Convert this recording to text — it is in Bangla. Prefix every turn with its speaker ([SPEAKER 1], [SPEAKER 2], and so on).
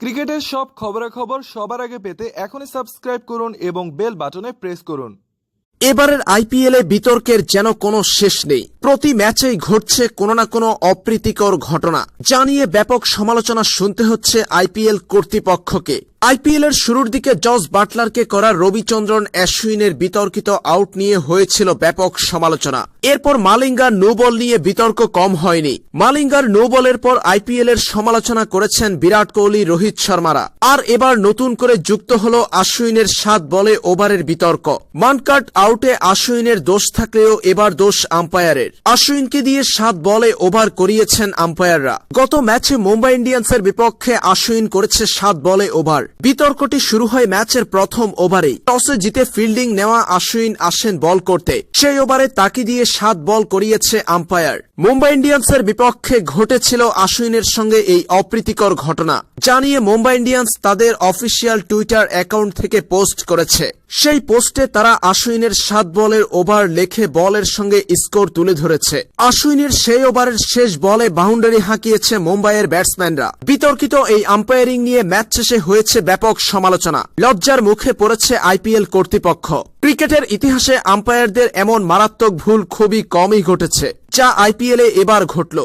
[SPEAKER 1] ক্রিকেটের সব খবরাখবর সবার আগে পেতে এখনই সাবস্ক্রাইব করুন এবং বেল বাটনে প্রেস করুন।
[SPEAKER 2] এবারের আইপিএলে বিতর্কের যেন কোনো শেষ নেই। প্রতি ম্যাচেই ঘটছে কোনো না কোনো অপ্রীতিকর ঘটনা। জানিয়ে ব্যাপক সমালোচনা শুনতে হচ্ছে আইপিএল কর্তৃপক্ষকে। আইপিএল এর শুরুর দিকে জস বাটলারকে করা রবিচন্দ্রন অ্যাশুইনের বিতর্কিত আউট নিয়ে হয়েছিল ব্যাপক সমালোচনা। এরপর মালিঙ্গার নো বল নিয়ে বিতর্ক কম হয়নি। মালিঙ্গার নো বলের পর আইপিএল এর সমালোচনা করেছেন বিরাট কোহলি, রোহিত শর্মারা। আর এবার নতুন করে যুক্ত হল আশ্বিনের সাত বলে ওভারের বিতর্ক। মানকাট আউটে আশ্বিনের দোষ থাকলেও এবার দোষ আম্পায়ারের। আশ্বিনকে দিয়ে সাত বলে ওভার করিয়েছেন আম্পায়াররা। গত ম্যাচে মুম্বাই ইন্ডিয়ান্সের বিপক্ষে আশ্বিন করেছে সাত বলে ওভার। বিতর্কটি শুরু হয় ম্যাচের প্রথম ওভারেই। টসে জিতে ফিল্ডিং নেওয়া আশ্বিন আসেন বল করতে। সেই ওভারে তাকে দিয়ে সাত বল করিয়েছে আম্পায়ার। মুম্বাই ইন্ডিয়ান্সের বিপক্ষে ঘটেছিল আশ্বিনের সঙ্গে এই অপ্রীতিকর ঘটনা। জানিয়ে মুম্বাই ইন্ডিয়ান্স তাদের অফিসিয়াল টুইটার অ্যাকাউন্ট থেকে পোস্ট করেছে। সেই পোস্টে তারা আশ্বিনের সাত বলের ওভার লেখে বলের সঙ্গে স্কোর তুলে ধরেছে। আশ্বিনের সেই ওভারের শেষ বলে বাউন্ডারি হাঁকিয়েছে মুম্বাইয়ের ব্যাটসম্যানরা। বিতর্কিত এই আম্পায়ারিং নিয়ে ম্যাচ শেষে হয়েছে ব্যাপক সমালোচনা। লজ্জার মুখে পড়েছে আইপিএল কর্তৃপক্ষ। ক্রিকেটের ইতিহাসে আম্পায়ারদের এমন মারাত্মক ভুল খুবই কমই ঘটেছে। যা আইপিএলে এবার ঘটল।